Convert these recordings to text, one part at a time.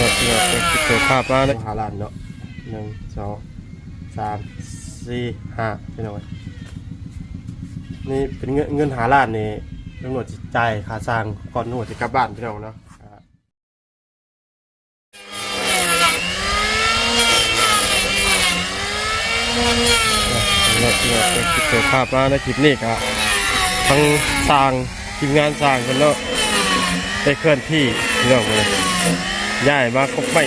เนาะเนาะเกิดภาพมานะหาล้านเนาะหนึ่งสองสามสี่ห้าพี่น้องนี่เป็นเงินเงินหาล้านนี่ตำรวจจิจ่ายค่าสร้างก่อนตำรวจจะกลับบ้านพี่น้องเนาะอ่าเนาะเนาะเนาะเกิดภาพมาในคลิปนี้ก็ทั้งสร้างทีมงานสร้างกันเนาะได้เคลื่อนที่พี่น้องเลย ย้ายมาครบไม่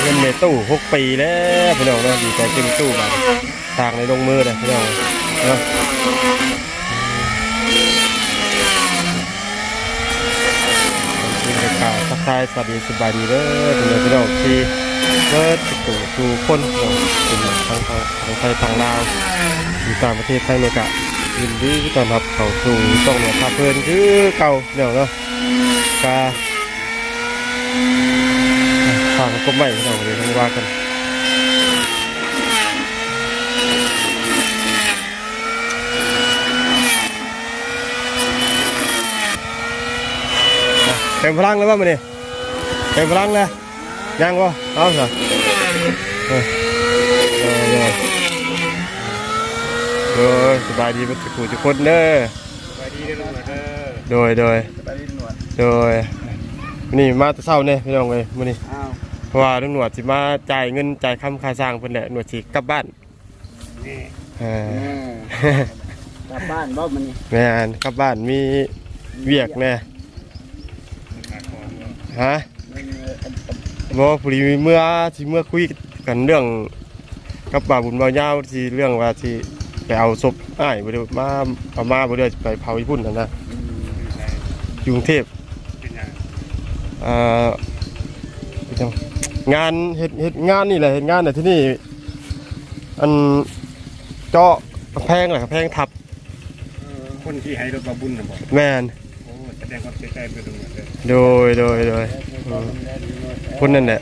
เงินเมตู้หกปีแล้วพี่น้องเนาะดีใจจึงตู้มาทางในลงมือเลยพี่น้องเนาะยินดีข่าวทักทายสวัสดีสบายดีเด้อพี่น้องพี่น้องที่เบิดติดตู่สู่คนเนาะเป็นทั้งทางทางไทยทางลาวอยู่ต่างประเทศไทยเนี่ยกะยินดีต้อนรับเข้าสู่ช่องเนี่ยพาเพลินคือเก่าเนาะเนาะกาางก็ไม่เราเลยต้องว่ากันเต็มพลังเลยป่ะมันนี่เต็มพลังเลยยังวะเอาสิเออเออเออโดยสบายดีมันจะกูจะคนเด้อสวัสดีเด้อลุงเด้อโดยโดยสวัสดีหนวดโดยนี่มาแต่เช้าเนี่ยพี่น้องเลยมื้อนี้อ้าวเพ ราะว่าลุงหนวดสิมาจ่ายเงินจ่ายคำค่าสร้างเพิ่นแหละหนวดสิกลับบ้านนี่เออ กลับบ้านบ่มันนี่แม่นกลับบ้านมีเวียกแน่ฮะบ่พอดีเมื่อสิเมื่อคุยกันเรื่อง กับบ่าวบุญบ่าวยาวสิเรื่องว่าสิไปเอาศพอ้ายบ่ได้มาเอามาบ่ได้ไปเผาญี่ปุ่นนั่นนะอยู่กรุงเทพเป็นยังเอ่อไปทำ งานเฮ็ดเฮ็ดงานนี่แหละเฮ็ดงานน่ะที่นี่อันเจาะกำแพงแหละกำแพงทับคนที่ให้รถบาบุญนะบอกแม่นโอ้แสดงความเสียใจด้วยลุงเด้อโดยโดยโดยอืมคนนั่นแหละ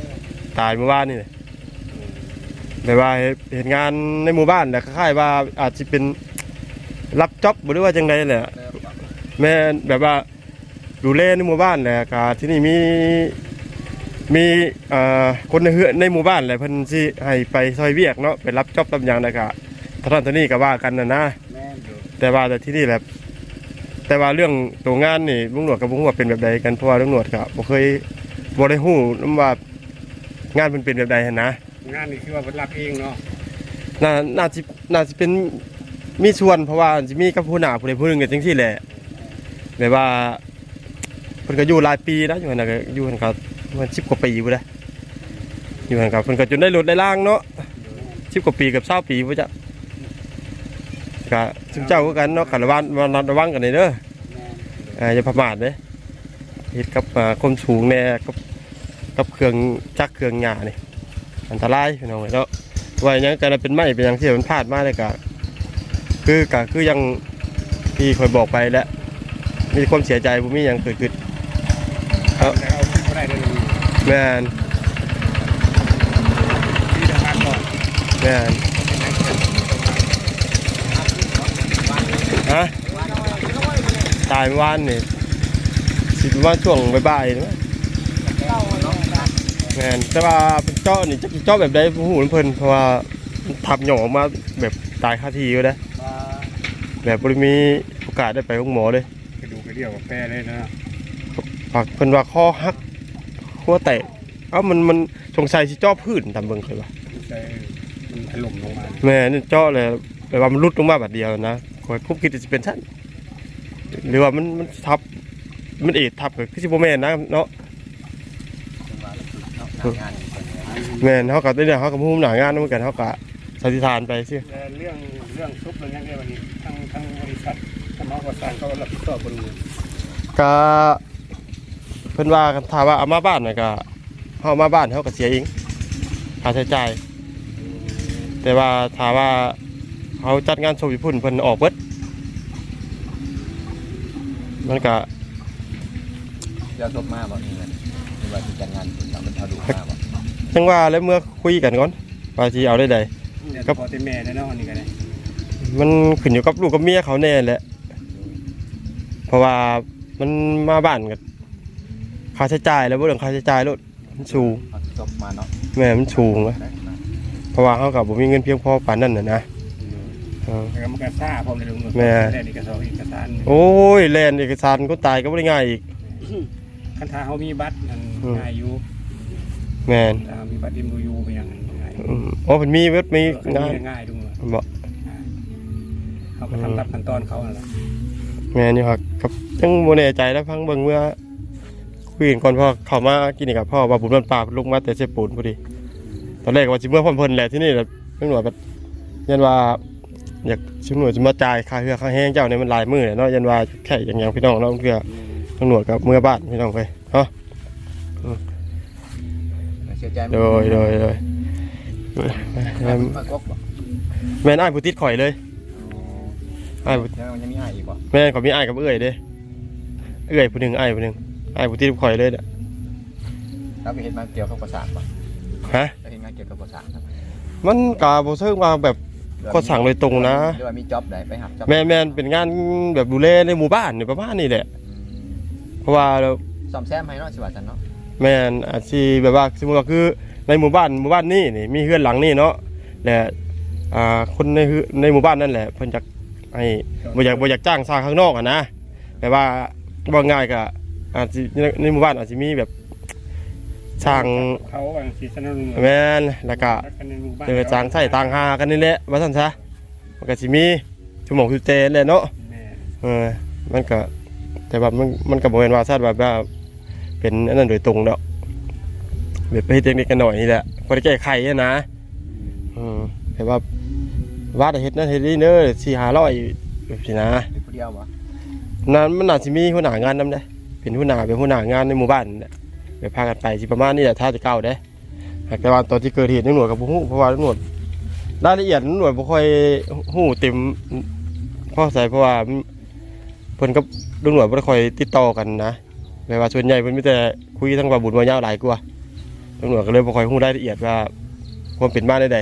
ตายเมื่อวานนี่แหละแบบว่าเฮ็ดเห็นงานในหมู่บ้านแหละคล้ายๆว่าอาจจะเป็นรับจ็อบหรือว่าจังไดแหละแม่นแบบว่าดูแลในหมู่บ้านแหละก็ที่นี่มี มีเอ่อคนในเฮือนในหมู่บ้านแหละเพิ่นสิให้ไปซอยเวียกเนาะไปรับจ็อบตำอย่างนะก็ท่านท่านี้ก็ว่ากันนะนะ แม่เด้อแต่ว่าแต่ที่นี่แหละแต่ว่าเรื่องตัวงานนี่ลุงหนวดกับลุงว่าเป็นแบบใดกันเพราะว่าลุงหนวดก็บ่เคยบ่ได้ฮู้นำว่างานมันเป็นแบบใดหันนะงานนี่คือว่าเพิ่นรับเองเนาะน่าน่าสิน่าสิเป็นมีส่วนเพราะว่าสิมีกับผู้หน้าผู้ใดผู้หนึงก็จังซี่แหละแบบว่าเพิ่นก็อยู่หลายปีนะอยู่หั่นน่ะก็อยู่หั่นก็ มัน10กว่าปีพุ่นแหละอยู่หั่นก็เพิ่นก็จนได้รถได้ล่างเนาะ10กว่าปีกับ20ปีพุ่นจ้ะก็ซึ่งเจ้าคือกันเนาะก็ระวังระวังกันนี่เด้อแม่อ่าอย่าประมาทเลยเฮ็ดกับอ่าคนสูงแน่กับกับเครื่องจักรเครื่องหญ้านี่อันตรายพี่น้องเอ้ยเนาะว่าหยังกันเป็นไม้เป็นหยังที่มันพลาดมาเลยก็คือก็คือยังที่เคยบอกไปแล้วมีความเสียใจบ่มีหยังเกิดขึ้นเอาเอาขึ้นบ่ได้เด้อลุง แม่นที่ทำงานก่อนแม่นฮะตายเมื่อวานนี่สิประมาณช่วงบ่ายๆนี่มั้งแม่นแต่ว่าเป็นเจาะนี่จะเจาะแบบใดผู้หูเพิ่นเพราะว่ามันทับหย่อออกมาแบบตายคาทีอยู่นะแบบบ่ได้มีโอกาสได้ไปห้องหมอเลยกระดูกกระเดี่ยวกับแปรเลยนะฝากเพิ่นว่าคอหัก หัวแตกเอ้ามันมันสงสัยสิเจาะพื้นตามเบิ่งเคยว่าใส่มันถล่มลงมาแม่นี่เจาะเลยแบบว่ามันรุดลงมาแบบเดียวนะคอยคุบคิดว่าสิเป็นชั้นหรือว่ามันมันทับมันเอ็ดทับก็คือสิบ่แม่นนะเนาะแม่นเฮาก็ได้เนี่ยเฮาก็ฮู้หน้างานเหมือนกันเฮาก็สันนิษฐานไปซิแต่เรื่องเรื่องซุปเรื่องหยังไงวันนี้ทางทางบริษัททางหมอก่อสร้างเขารับผิดชอบบ่ลุงก็ เพิ่นว่ากันถามว่าเอามาบ้านน่ะก็เฮาเอามาบ้านเฮาก็เสียเองค่าใช้จ่ายแต่ว่าถามว่าเขาจัดงานโชว์ญี่ปุ่นเพิ่นออกเบิดมันก็เดี๋ยวจบมาบอกนี่มันที่ว่าที่จัดงานคุณทำเป็นเท่าดูมาบอกจังว่าแล้วเมื่อคุยกันก่อนว่าสิเอาได้ใดเนี่ยพอแต่แม่ได้เนาะอันนี้ก็ได้มันขึ้นอยู่กับลูกกับเมียเขาแน่แหละเพราะว่ามันมาบ้านกัน ค่าใช้จ่ายแล้วบ่เรื่องค่าใช้จ่ายโลดโมันสูงเอาศพมาเนาะแม่มันสูงอะได้นะเพราะว่าเขากับผมมีเงินเพียงพอปานนั้นน่ะนะเออ แล้วมันก็ซ่าพร้อมเลยลุงแม่ ได้เอกสารเอกสารโอ้ยแลนเอกสารก็ตายก็ไม่ได้ง่ายอีก คันทาเขามีบัตรนั่นอืม ง่ายอยู่แม่นถ้ามีบัตรดิมบูยูเป็นอย่างนั้นง่ายอืมอ๋อมันมีเว็บมีง่างายยง่ายดุงเลยบ่เขาก็ทำตามขั้นตอนเขานั่นแหละแม่นี่ครับกับยังบ่แน่ใจแล้วพังเบิ่งเมื่อ คุยกันก่อนพ่อเข้ามากินนี่กับพ่อว่าบุญมันปลาลงมาแต่เสปูนพอดี ตอนแรกว่าสิเมื่อพร้อมเพิ่นแหละที่นี่แหละเพิ่นว่าแบบยันว่าอยากชิมหน่วยจะมาจ่ายค่าเรือค่าแห้งเจ้าเนี่ยมันหลายมื้อเนาะยันว่าแค่อย่างอย่างพี่น้องเนาะเพื่อตำรวจกับเมื่อบ้านพี่น้องไปเนาะเสียใจไหมโดยโดยโดยแม่มากบบ่แม่นอ้ายผู้ติดข่อยเลยอ้ายผู้ยังมันยังมีอ้ายอีกบ่แม่นข่อยมีอ้ายกับเอื้อยเด้เอื้อยผู้หนึงอ้ายผู้หนึง อ้ายผู้ติดข่อยเลยเด้อแล้วไปเห็นมาเกี่ยวกับประสาทบ่ฮะแล้วเห็นงานเกี่ยวกับประสาทครับมันกาบ่เชิงว่าแบบก็สั่งโดยตรงนะหรือว่ามีจ็อบใดไปหาจ็อบแม่นแม่นเป็นงานแบบดูแลในหมู่บ้านนี่ประมาณนี้แหละเพราะว่าซ่อมแซมให้เนาะสิว่าจันเนาะแม่นอาชีพแบบว่าสมมติว่าคือในหมู่บ้านหมู่บ้านนี้นี่มีเฮือนหลังนี่เนาะและอ่าคนในเฮือในหมู่บ้านนั่นแหละเพิ่นอยากให้บ่อยากบ่อยากจ้างสร้างข้างนอกอะนะแต่ว่าบ่ง่ายก็ อาจสิในหมู่บ้านอาจสิมีแบบสร้างเขาบางทีสนับสนุนแม่นแล้วก็รักกันในหมู่บ้านเจอจ้างใช้ต่างหากันนี่แหละว่าซั่นซะมันก็สิมีชั่วโมงคือเจนแหละเนาะแม่เออมันก็แต่ว่ามันมันก็บ่แม่นว่าซะแบบว่าเป็นอันนั้นโดยตรงดอกแบบไปเฮ็ดเล็กๆกันหน่อยนี่แหละบ่ได้แก้ไขอะนะอืมแต่ว่าว่าได้เฮ็ดนั่นเฮ็ดนี่เด้อ4-500แบบนี้นะหรือผู้เดียวบ่นั้นมันน่าสิมีหัวหน้างานนำเด้ เป็นหัวหน้าเป็นหัวหน้างานในหมู่บ้านไปพากันไปสิประมาณนี้แหละถ้าจะเก้าเด้แต่ว่าตอนที่เกิดเหตุตำรวจก็บ่ฮู้เพราะว่าตำรวจรายละเอียดตำรวจบ่ค่อยฮู้เต็มเพราะใส่เพราะว่าเพิ่นกับตำรวจบ่ได้ค่อยติดต่อกันนะแปลว่าส่วนใหญ่เพิ่นมีแต่คุยทั้งว่าบุญว่ายาวหลายกว่าตำรวจก็เลยบ่ค่อยฮู้รายละเอียดว่าความเป็นมาได้ใด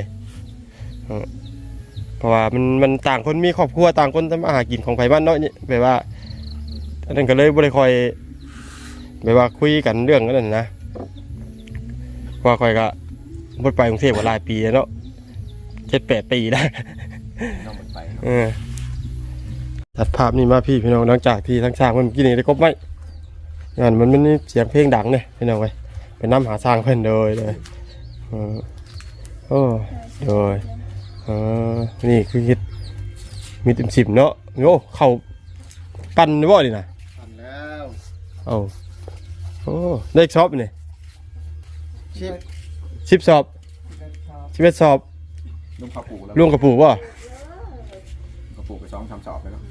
เออเพราะว่ามันมันต่างคนมีครอบครัวต่างคนทำมาหากินของไผบ้านเนาะนี่แปลว่าอันนั้นก็เลยบ่ได้ค่อย แบบว่าคุยกันเรื่องนั้นนะเพราะว่าค่อยก็บ่ไปกรุงเทพมาหลายปีแล้วเนาะเจ็ดแปดปีแล้วน้องมันไปเนาะเออตัดภาพนี่มาพี่พี่น้องหลังจากที่ทั้งช้างมันกินนี่ได้ครบไหมงานมันมันมีเสียงเพลงดังเนี่ยพี่น้องไปไปนํหาสร้างเพิ่นเลยเลยเออโอ้โดยเออนี่คือคิดมีเต็มสิบเนาะโอ้เข้าปั่นได้บ่นี่นะทำแล้วเอา โอ้เลขชอบนี่ชิปสิบสอบสิบเอ็ดสอบลุงข้าวปลูกแล้วรวมกับปู่ป่ะข้าวปลูกไปสองสามสอบไปแล้ว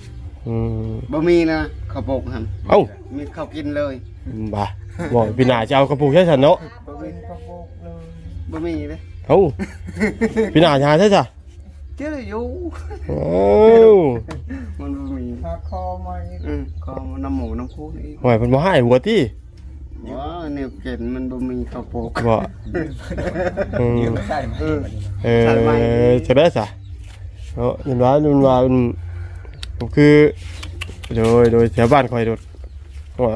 อืมบะหมี่นะข้าวโพดครับเอ้ามีข้าวกินเลยบ่าบอกพี่นาจะเอากระปุกใช่ฉันเนาะบะหมี่ข้าวโพดเลยบะหมี่เลยเอ้าพี่นาจะหาใช่จ้ะเจ้าอยู่เอ้ามันบะหมี่พาคอมาอืมข้าวน้ำหมูน้ำคูนี่หอยเพิ่นบ่ให้หัว ติว้าเนี่ยเก็นมันบะหมี่ข้าวโพดบ่อืมยืมไม่ได้ไหมเออเออจะได้ซะเนาะนี่ว่านี่ว่ามันผมคือโดยโดยแถวบ้านคอยโดดว่า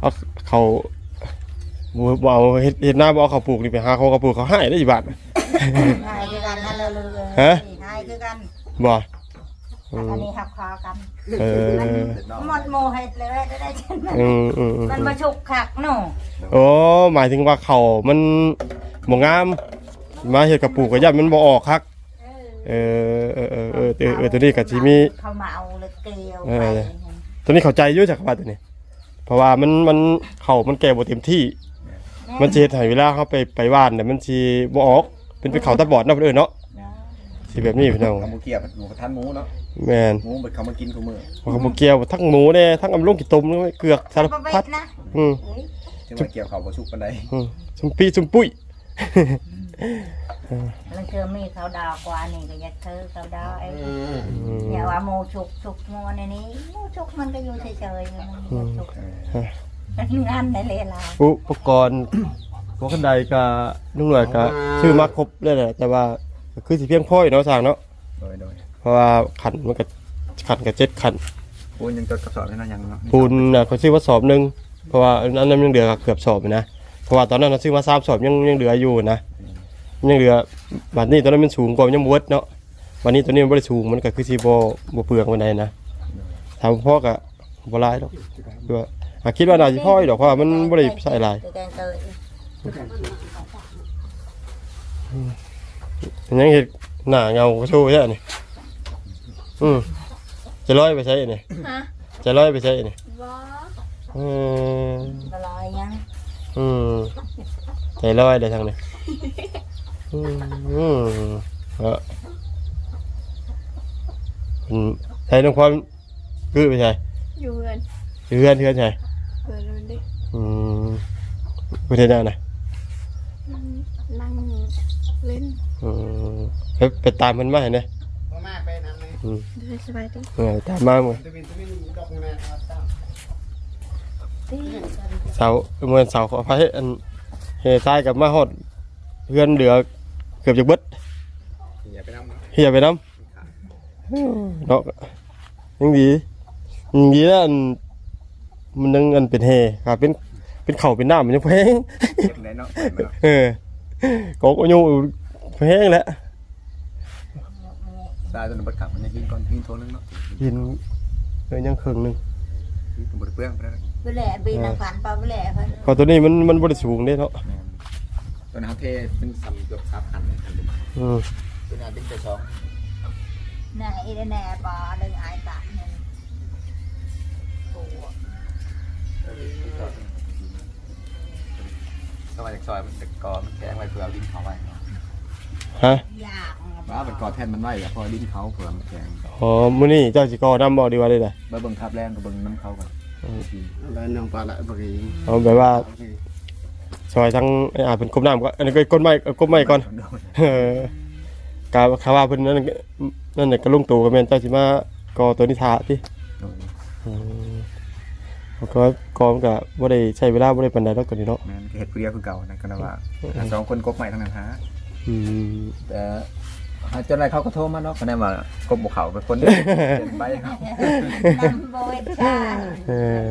เอาเขาบ่บ่เอาเฮ็ดเฮ็ดหน้าบ่เอาข้าวปลูกนี่ไปหาเขาข้าวปลูกเขาให้ได้อีบาทง่ายคือกันนั่นเลยเลยฮะง่ายคือกันบ่ อือันมนี้หักคอกันเออหมดโมเห็ดเลยได้ได้เช่นนั้นอืมอืมอืมมันมาฉุกขักเนาะโอ้หมายถึงว่าเขามันบ่งาม มาเฮ็ดกับปลูกก็ย่ามันบ่ออกคักเออเออเออเออเออเออตัวนี้ก็สิมีเขามาเอาเลยเกลียวเอไปอตัวนี้เข้าใจอยู่จักว่าตัวนี้ เพราะว่ามันมันเขามันแก่บ่เต็มที่ มันสิเฮ็ดให้เวลาเขาไปไปว่านน่ะมันสิบ่ออก เป็นไปเขาตาบอดเนาะเพิ่นเอิ้นเนาะ สิแบบนี้พี่น้องเอาหมูเกี๊ยวหมูกระทันหมูเนาะแม่นหมูเบิดเขามากินกูมือเขาบ่เกี่ยวทั้งหมูแน่ทั้งอำลงกี่ต้มด้วยเกือกสารประเภพัดทนะอืมอุ๊ยถึงว่าเกี่ยวเขาบ่ชุกปานใดอืมซุมปีซุมปุ้ยมันเจอมีเขาดาวกว่านี่ก็อยากเธอเขาดาวไอ้อืมอย่าว่าโมฉุกฉุกโมในนี้โมฉุกมันก็อยู่เฉยๆมันบ่ฉุกมันงานในเลลาอุปกรณ์หัวขันไดกับนุ่งหน่วยกับชื่อมาครบเลยแหละแต่ว่า ก็คือสิเพียงพ่อยเนาะสร้างเนาะโดยโดยเพราะว่าขันมันก็ขันกับเจ็ดขันปูนยังจดกระสอบให้นั่นยังเนาะปูนน่ะเขาชื่อว่าสอบหนึ่งเพราะว่าอันนั้นยังเหลือเกือบสอบอยู่นะราะว่าตอนนั้นเราซื้อมา3สอบยังยังเหลืออยู่นะยังเหลือบัดนี้ตอนนั้นมันสูงกว่ายังบ่เบิดเนาะวันนี้ตัวนี้มันบ่ได้สูงมันก็คือสิบ่บ่เปลืองปานใดนะถ้าพ่อก็บ่หลายดอกคือว่าหากคิดว่าน่าสิพออยู่ดอกเพราะว่ามันบ่ได้ใส่หลาย ตัวแกงเตย ยังเห็ดหน้าเงาโชว์ใช่ไหมอืมจะร้อยไปใช้นี่ฮะจะร้อยไปใช้นี่บ่อืมละลายยังอืมใจร้อยได้ทางนี้อืมอืมเอออืมใช้น้องความคือไปใช้อยู่เพื่อนเพื่อนเพื่อนใช่เพื่อนมันดิอืมประเทศหน้านะอืมนั่งเล่น อืมไปไปตามมันมาเห็นไหมบ่มาไปนั่นเลยอืมเดินสบายดิเออตามมาหมดตะวินตะวินดอกแม่เอาตามที่เสาเหมือนเสาขอพายอันเฮทรายกับมาฮอดเพื่อนเหลือเกือบจะเบิดอย่าไปนำเนาะเฮียไปน้ำเนาะยังดียังดีนะอันมันยังอันเป็นเฮครับเป็นเป็นเข่าเป็นน้ำมันยังแพงเก็บได้เนาะปล่อยมันเนาะ เออก็ก็อยู่ แพงแหล้วตายจนบัดกลับมันยังกินก่อนกินโทนึงเนาะกินเออยังครึ่งหนึงกินบ่ได้เปลืองไปแล้วไปแหล่บีนางฝันปลาไปแหล่เพิ่นเพอตัวนี้มันมันบริสูงเด้เนาะแม่นตอนนั้นเขาเทเป็นซ้ำเกือบ3,000เลยคันเดียวอืมเป็นอาทิตย์ที่สองน่ะอีแน่บ่ดึงอายตาหนึงโอ้ก็มาจากซอยมันจะกอมันแกงไว้เพื่อเอาดินเขาไว้ ฮะยากว่ามันกอแทนมันไว้อะพอดินเขาเพื่อมันแกงอ๋อมื้อนี้เจ้าสิกอน้ำบ่ดีว่าได้ล่ะเบิ่งเบิ่งทับแรงก็เบิ่งน้ำเขาก่อนแล้วน้องปลาละบ่กินเอาแบบว่าซอยทั้งไอ้อาเป็นกบน้ำก็อันนี้ก็ก้นไม้เอากบไม้ก่อนเออกาคาว่าเพิ่นนั่นก็นั่นน่ะก็ลุงตู่ก็แม่นเจ้าสิมาก่อตัวนิทาติอืมแล้วก็ก่อมันก็บ่ได้ใช้เวลาบ่ได้ปานใดดอกตัวนี้เนาะแม่นเฮ็ดผู้เดียวคือเก่านะก็นะว่าอะสองคนกบใหม่ทั้งนั้นฮะ อืมแต่อะจนไรเขาก็โทรมาเนาะก็ได้ว่ากบบ่เขาเป็นคนเปลี่ยนไปครับนำโบยชาเออ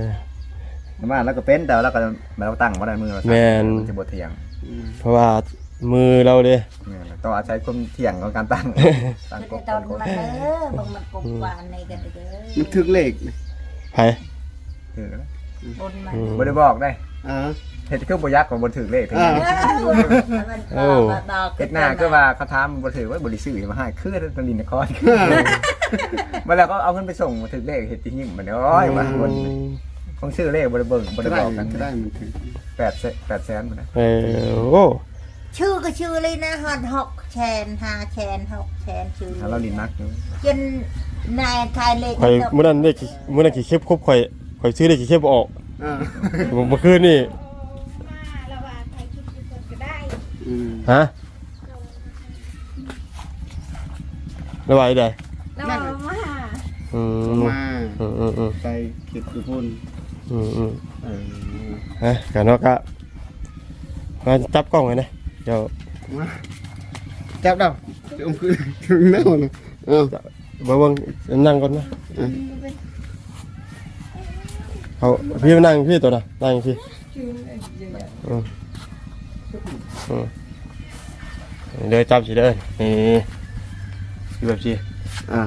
มาแล้วก็เป็นแต่ว่าเราก็เราตั้งบ่ได้มือเราแม่น จะบ่เถียงเพราะว่ามือเราเด้แม่นต้องอาศัยความเถียงของการตั้งตั้งกคือบตอนมันเด้อบางมันกบหวานในกันเด้อมันถึกเลขไผถือแล้วบนมันอืมบ่ได้บอกได้ อ่าเฮ็ดคือบ่ยักของบ่ถือเลขถึงอ่า โอ้เฮ็ดหน้าคือว่าเขาถามบ่ถือว่าบ่ได้ซื้อมาให้คือตลินนครมาแล้วก็เอาเงินไปส่งมาถือเลขเฮ็ดที่หิ้มมันโอ้ยมาคนของซื้อเลขบ่ได้เบิ่งบ่ได้ก็ได้บอกกันก็ได้มันถึก8แสน8แสนพุ่นนะเออโอ้ชื่อก็ชื่อเลยนะฮอดหกแชนห้าแชนหกแชนชื่อถ้าเราลินนักอยู่จนนายไทยเลขข่อยมื้อนั้นได้กี่มื้อนั้นกี่เข็บครบข่อยข่อยซื้อได้กี่เข็บบ่ออกอ่า เมื่อคืนนี่มาแล้วว่าใครคิดคิดคนก็ได้อืมฮะแล้วว่าอีใดแล้วว่ามาอืมมาอืมอืมอืมไปเก็บอยู่พุ่นอืมอืมเออฮะกันเนาะก็มาจับกล้องไว้นะเดี๋ยวมาจับดาวจะอุ้มขึ้นถึงแน่เลยเอ้าบ่เบิ่งนั่งก่อนนะ เอาพี่มานั่งพี่ตัวน่ะนั่งพี่อืมอืมเดี๋ยวจับสิเด้อนี่แบบสิอ่า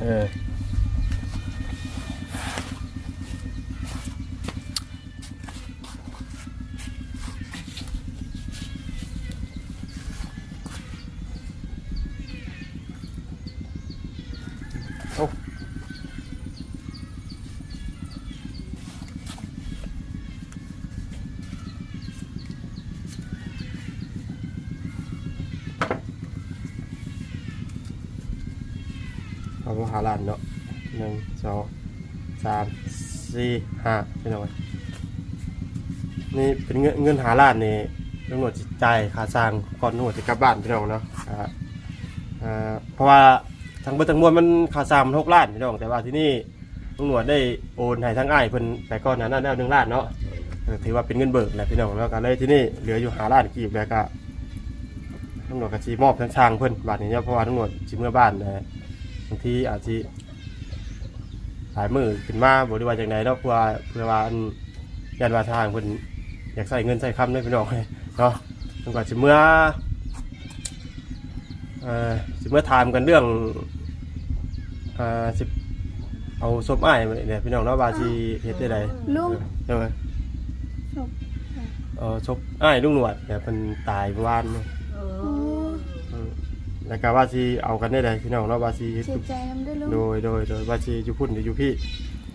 เออามาหาล้านเนาะหนึ่งสองสามสี่ห้าพี่น้องนี่เป็นเงินเงินหาล้านนี่ตำรวจจิตใจายค่าสร้างก่อนตำรวจจะกลับบ้านพี่น้องเนาะอ่าเพราะว่าทั้งเบิดทั้งมวลมันค่าสร้างมันหกล้านพี่น้องแต่ว่าที่นี่ตำรวจได้โอนให้ทั้งอ้ายเพิ่นไปก่อนนานั้นแล้วหนึ่งล้านเนาะถือว่าเป็นเงินเบิกแหละพี่น้องแล้วก็เลยที่นี่เหลืออยู่หาล้านกีบแล้วก็ตำรวจก็สิมอบทั้งช่างเพิ่นบาทนี้เนี่ยเพราะว่าตำรวจสิเมื่อบ้านนะ บางทีอาจสิหลายมือขึ้นมาบ่ได้ว่าจังไดเนาะเพื่อเพื่อว่าอันยันว่าทางเพิ่นอยากใส่เงินใส่คำได้พี่น้องเลยเนาะจนกว่าสิเมื่อเอ่อสิเมื่อถามกันเรื่องอ่าสิเอาศพอ้ายมาเนี่ยพี่น้องเนาะว่าสิเฮ็ดได้ใดลุงใช่ไหมศพเออศพอ้ายลุงหนวดเนี่ยเพิ่นตายเมื่อวานเนาะเอออืม แล้วก็ว่าสิเอากันได้ใดพี่น้องเนาะว่าสิเฮ็ดเสียใจน้ำด้วยลุงโดยโดยโดยว่าสิอยู่พุ่นหรืออยู่พี่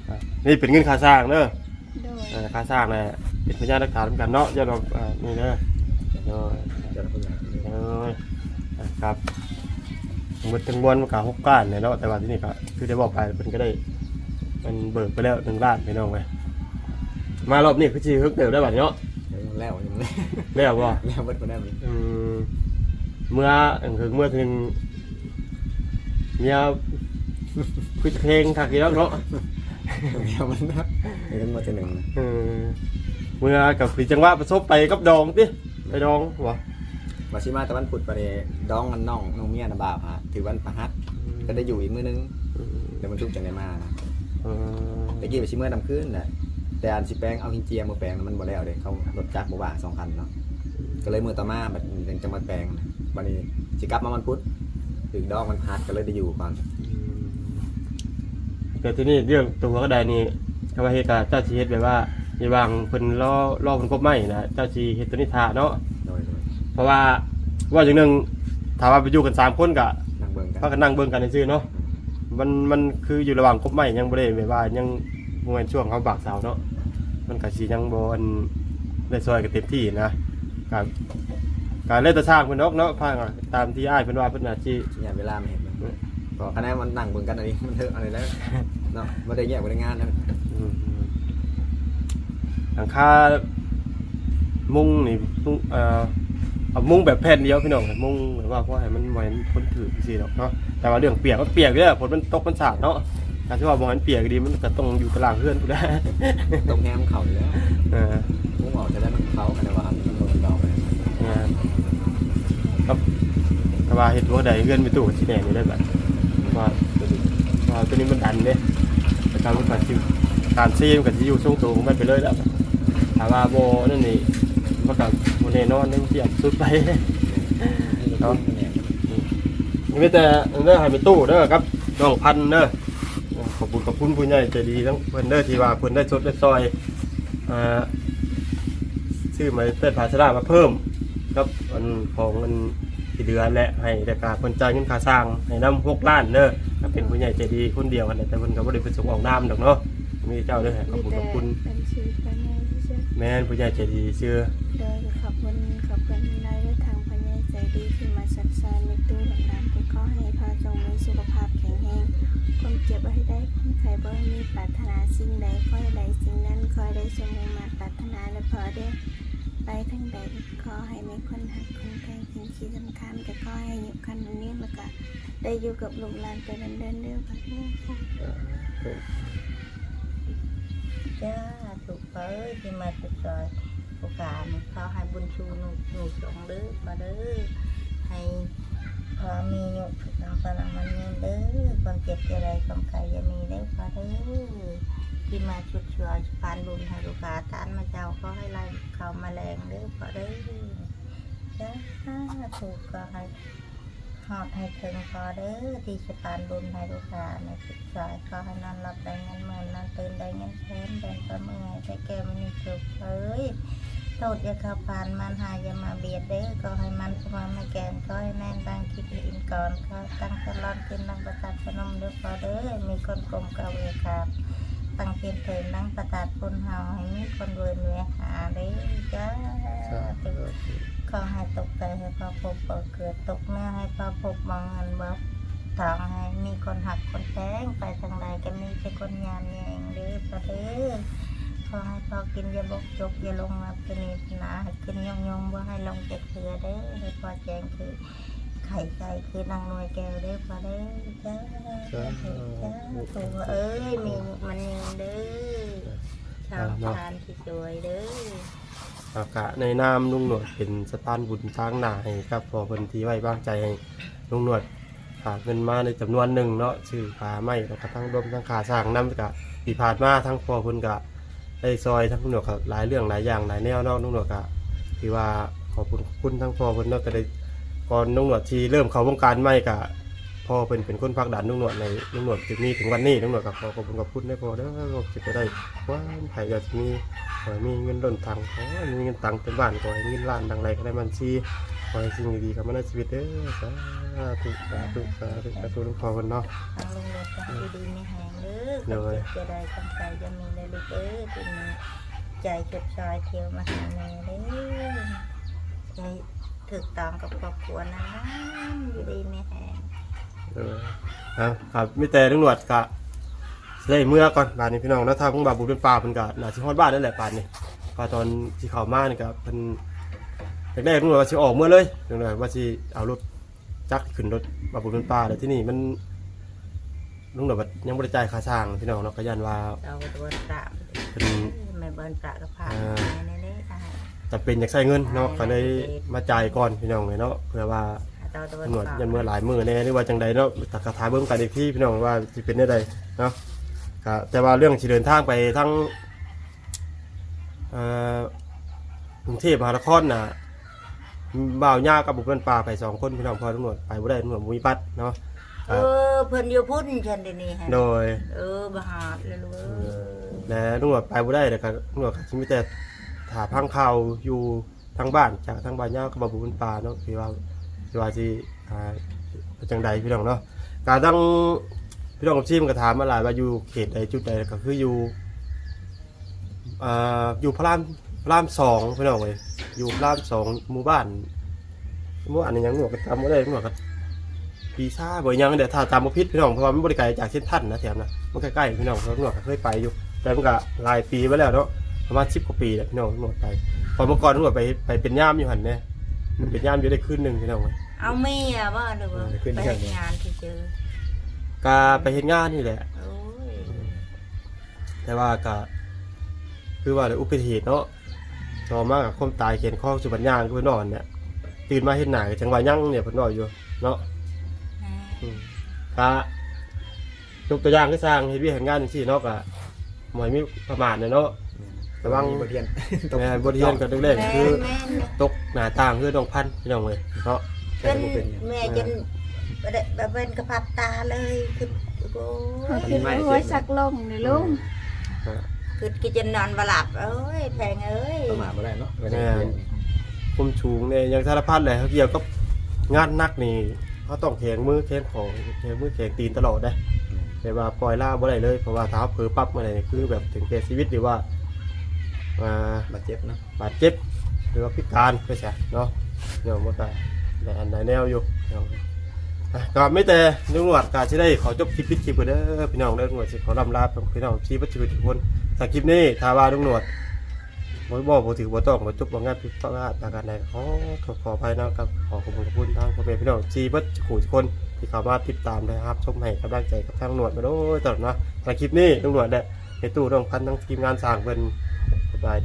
อะนี่เป็นเงินค่าสร้างเด้อ โดยเอ่อค่าสร้างเนี่ยเป็นพยานหลักฐานเหมือนกันเนาะอย่าเราอ่านี่เด้อโดยเดี๋ยวเราเพิ่งโดยครับหมดทั้งมวลมันก็หกก้านเนี่ยเนาะแต่ว่าที่นี่ก็คือได้บอกไปเพิ่นก็ได้มันเบิกไปแล้วหนึ่งล้านพี่น้องไปมารอบนี้คือสิฮึกเติบได้บัดเนาะเดี๋ยวแล้วยังไม่แล้วบ่แล้วเบิดมาได้ไหมอืม เมื่ออันคือเมื่อถึงเมียคือเพลงคักอีกแล้วเนาะเดี๋ยวมันนะเดี๋ยวมันมาจะหนึ่งนะเออเมื่อกับปีจังหวะประสบไปกับดองติไปดองวะวาชิมาตะวันพุธไปเนี่ยดองมันน้องน้องเมียนะบ่าวฮะถือวันประหัสก็ได้อยู่อีกมื้อนึงเดี๋ยวมันทุกจังได้มานะเออตะกี้ไปชิเมื่อนำขึ้นแหละแต่อันสิแปลงเอาหินเจียมาแปลงน่ะมันบ่แล้วเด้เขารถจักรบ่ว่าสองคันเนาะก็เลยมือต่อมาแบบยังจะมาแปลงนะ วันนี้สิกลับมาวันพุธถึงดองมันพัดก็เลยได้อยู่ก่อนแต่ที่นี่เรื่องตัวก็ได้นี่ก็ว่าเฮ็ดกับเจ้าชีเฮ็ดแบบว่ามีบางเพิ่นล่อล่อเพิ่นกบไม้นะเจ้าชีเฮ็ดตัวนี้ทาเนาะโดยโดยเพราะว่าว่าอย่างหนึงถ้าว่าไปอยู่กันสามคนก็นั่งเบิ่งกันพากันนั่งเบิ่งกันซื่อๆเนาะมันมันคืออยู่ระหว่างกบไม้ยังบ่ได้แบบว่ายังบ่แม่นช่วงเขาบากเสาเนาะมันก็สิยังบ่อันได้ซอยกันเต็มที่นะครับ การเล่นแตะสร้างเพิ่นเนาะเนาะพากันตามที่อ้ายเพิ่นว่าเพิ่นน่ะสิสิเนี่ยเวลาไม่เห็นมันก็คะแนนมันนั่งเบิ่งกันอันนี้มันเถอะอะไรแล้วเนาะบ่ได้แยกบ่ได้งานนะอืมหลังคามุ้งนี่มุ้งเอ่อเอามุ้งแบบแผ่นเดียวพี่น้องมุ้งแบบว่าเพราะให้มันบ่ให้มันพ้นถือสิเนาะเนาะแต่ว่าเรื่องเปียกมันเปียกเด้อฝนมันตกมันสาดเนาะถ้าที่ว่าบ่ให้มันเปียกดีมันก็ต้องอยู่ตารางเพื่อนกูได้ตรงแฮมเขาอยู่แล้วเออ มุ้งออกจะได้มันเขาคะแนนว่าอันมันโดนดอกไปเนี่ย ครับแต่ว่าเฮ็ดบ่าได้เพื่อนไปตู้สิแน่นี่ได้แบบว่าว่าตัวนี้มันดันเด้แต่การมันก็สิการซีมันก็สิอยู่ทรงตัวของมันไปเลยแล้วถ้าว่าโบ่นั่นนี่มันก็บ่แน่นอนนี่นเสียบสุดไปเนาะนี่มีแต่เด้อให้ไปตู้เด้อครับน้องพันเด้อขอบคุณขอบคุณผู้ใหญ่ใจดีทั้งเพิ่อนเด้อที่ว่าเพิ่อนได้ชดได้ซอยอ่าชื่อหมายเต้นภาชนะมาเพิ่ม ครับอันของมันที่เดือนและให้แต่การเพิ่นจ่ายเงินค่าสร้างให้นำ6ล้านเด้อก็เป็นผู้ใหญ่ใจดีคนเดียวกันแหละแต่เพิ่นก็บ่ได้ประสงค์ออกนามดอกเนาะมีเจ้าเด้อขอบคุณขอบคุณเป็นชื่อพญายเชื่อแม่นผู้ใหญ่ใจดีชื่อโดยขอบคุณขอบคุณนายด้วยทางพญายใจดีที่มาชักชายในตู้หลังน้ำแต่ขอให้พระจงมีสุขภาพแข็งแรงความเจ็บบ่ให้ได้ความไข้บ่ให้มีปรารถนาสิ่งใดขอให้ได้สิ่งนั้นขอให้ได้สมมุ่งมาปรารถนาและพอได้ ไปทั้งใดขอให้มีคนหักคนแพงสิ่งที่สำคัญแต่ขอให้อยู่คันนี้แล้วก็ได้อยู่กับลูกหลานไปเดินเดินเด้อค่ะจ้าถูกเอ้ยที่มาติดต่อโอกาสเขาให้บุญชูหนุหนุสงเด้อพอเด้อให้พอมีหนุสุขังพลังมันเงินเด้อความเจ็บอะไรความไกลอย่ามีเด้อพอเด้อที่มาชุด ชัวร์ปานบุญให้ลูกค้าทานมาเจ้าก็ให้ไล่เขามาแรงเด้อพอเด้อจ้าถูกก็ให้หอดให้ถึงพอเด้อที่สปานบุญให้ลูกค้าในสุดสายขอให้นอนรับได้เงินหมื่นนอนตื่นได้เงินแสนเดินประเมื่อยได้แก้มันนี่จุกเอ้ยโทษอย่าเข้าผ่านมันหายอย่ามาเบียดเด้อก็ให้มันเข้ามาไม่แกนก็ให้แน่นตั้งคิดอินก่อนก็ตั้งตลอดขึ้นนั่งประตัดพนมเด้อพอเด้อมีคนกลมกระเวกาบ ตั้งเพียนเถินนั่งประตัดปุ่นเฮาให้มีคนรวยเนื้อหาเด้อจ้าตุขอให้ตกใจให้พอพบเปิดเกิดตกเนื้อให้พอพบมองเงินเบิกทางให้มีคนหักคนแท้งไปทางใดก็มีแต่คนยามแยงเด้อพอเด้อขอให้พอกินอย่าบกจกอย่าลงมาเป็นนิหนาให้ขึ้นยองยองว่าให้ลงเจ็ดเถือเด้อให้พอแจงคือ ไข่ไก่คือนางนวยแก้วเด้อพอเด้อจ้าจ้าตัวเอ้ยมีมันยิงเด้อชาวทานที่สวยเด้ออากะในนามลุงหนวดเป็นสถานบุญทางหนาให้ครับพอเพิ่นที่ไว้บ้างใจให้ลุงหนวดฝากเงินมาในจำนวนหนึ่งเนาะชื่อขาไม้แล้วก็ทั้งรวมทั้งขาสร้างน้ำกะที่ผ่านมาทั้งพอเพิ่นกะได้ซอยทั้งลุงหนวดหลายเรื่องหลายอย่างหลายแนวเนาะลุงหนวดก็ที่ว่าขอบคุณคุณทั้งพอเพิ่นเนาะก็ได้ ก่อนลุงหนวดที่เริ่มเข้าวงการใหม่ก็พ่อเพิ่นเป็นคนผลักดันลุงหนวดในลุงหนวดถึงนี้ถึงวันนี้ลุงหนวดก็ขอขอบคุณขอบคุณได้พอเด้อคิดจะได้ว่าไผอยากจะมีขอมีเงินล้นตังขอมีเงินตังเต็มบ้านขอให้มีเงินล้านดังไรก็ได้มันซีขอให้สิ่งดีๆเข้ามาในชีวิตเด้อสาธุสาธุสาธุสาธุหลุงพ่อเพิ่นเนาะทางลุงรถจะให้ดีๆไม่แหงเด้อเดี๋ยวจะได้กำใจจะมีได้ลูกเอ้ยที่มีใจเก็บชอยเที่ยวมาหาแม่เด้อใจ ถึกตองกับครอบครัวนั้นอยู่ดีไม่แหงเออนะครับมีแต่ตำรวจกะได้เมื่อก่อนบ้านนี้พี่น้องแล้วทางของบาบุญเป็นป่าเพิ่นก็น่าสิฮอดบ้านนั่นแหละป่านนี้ก็ตอนที่เข้ามานี่ก็เพิ่นแรกๆตำรวจว่าสิออกเมื่อเลยตำรวจว่าสิเอารถจักรขึ้นรถบาบุญเป็นป่าแต่ที่นี่มันลุงดอกยังบ่ได้จ่ายค่าสร้างพี่น้องเนาะก็ยันว่าเราเบิร์นตะเพิ่น ไม่เบิร์นตะกับพาอ่าไปในนี้ได้ จะเป็นอยากใช้เงินเนาะก็เลยมาจ่ายก่อนพี่น้องเลยเนาะเพื่อว่าเราเบิร์ตำรวจนยันเมื่อหลายมือแน่หรือว่าจังใดเนาะแต่กระทาเบิ่งกันอีกที่พี่น้องว่าสิเป็นได้ใดเนาะก็แต่ว่าเรื่องสิเดินทางไปทั้งเอ่อกรุงเทพมหานครน่ะบ่าวยากับบุกเพิ่นป่าไปสองคนพี่น้องพอตำรวจไปบ่ได้ตำรวจบ่มีปัดเนาะเออเพิ่นอยู่พุ่นฉันเดี๋ยวนี้ฮะโดยเออบาหาดเลยลูกเอ้ยและตำรวจไปบ่ได้แต่ก็ตำรวจก็สิมีแต่ ถาพังข่าวอยู่ทางบ้านจากทางบ้านยากับบุกเพิ่นป่าเนาะที่ว่าที่ว่าสิอ่าจังใดพี่น้องเนาะการตั้งพี่น้องกับชีมก็ถามมาหลายว่าอยู่เขตใดจุดใดก็คืออยู่อ่าอยู่พระรามพระรามสองพี่น้องเลยอยู่พระรามสองหมู่บ้านหมู่บ้านนี้ยังหนวกก็จำไม่ได้หนวกก็ปีซ่าบ่ยังเดี๋ยวถ้าจำบ่ผิดพี่น้องเพราะว่ามันบริไกลจากเส้นท่านนะแถมนะมันใกล้ๆพี่น้องเพราะหนวกก็เคยไปอยู่แต่มันก็หลายปีไปแล้วเนาะ ประมาณสิบกว่าปีแล้วพี่น้องหนวกไปพอเมื่อก่อนหนวกไปไปเป็นย่ามอยู่หันเนี่ยมันเป็นย่ามอยู่ได้คืนหนึ่งพี่น้องเลย เอาเมียบ่หรือว่าไปเฮ็ดงานที่เจอก็ไปเห็นงานนี่แหละ โอ้ยแต่ว่าก็คือว่าเดี๋ยวอุบัติเหตุเนาะชอมากกับความตายเขียนข้อสุบัญญางก็ไปนอนเนี่ยตื่นมาเห็นหน้าก็จังหวะยั่งเนี่ยเพิ่นนอนอยู่เนาะอืมก็ยกตัวอย่างก็สร้างเฮ็ดเวียกเฮ็ดงานจังซี่เนาะก็หมอยมีประมาทเนี่ยเนาะ ระวังบทเรียนแม่บทเรียนก็แรกแม่ๆคือแม่ตกหน้าต่างคือดองพันพี่น้องเว้ยเนาะเป็นแม่จนแบบเป็นกระพับตาเลยคือโอ้เขายคิดว่าหัวสักลงนี่ลุงคือกินจนนอนบ่หลับเอ้ยแพงเอ้ยประมาทบ่ได้เนาะเวลาแม่เรียนคุมชูงเนี่ยยังสารพัดเลยเขาเกี่ยวกับงานหนักนี่เขาต้องแข็งมือแข็งของแข็งมือแข็งตีนตลอดได้แต่ว่าปล่อยล่าบ่ได้เลยเพราะว่าถ้าเผลอปั๊บเมื่อไหร่นี่คือแบบถึงแก่ชีวิตหรือว่า อ่าบาดเจ็บเนาะบาดเจ็บหรือว่าพิการไปใช่เนาะเดี๋ยวมันก็แต่อันไหนแนวอยู่เดี๋ยวอะก็ไม่แต่ตำรวจก็จะได้ขอจบคลิปปิดคลิปไปเด้อพี่น้องเด้อตำรวจสิขอลำลาพี่น้องที่ปัจจุบันทุกคนสคลิปนี้ถ้าว่าตำรวจ บ่บอกบ่ถือบ่ต้องบ่จบบ่งานผิดพลาดประการใดขอขอขออภัยนะครับขอขอบคุณขอบคุณทางพ่อแม่พี่น้องที่ปัจจุบันทุกคนที่เข้ามาติดตามนะครับชมให้กำลังใจกับทางตำรวจมาโดยตลอดนะสคลิปนี้ตำรวจได้ในตู้ต้องพันทั้งทีมงานสร้างเพิ่น Bye,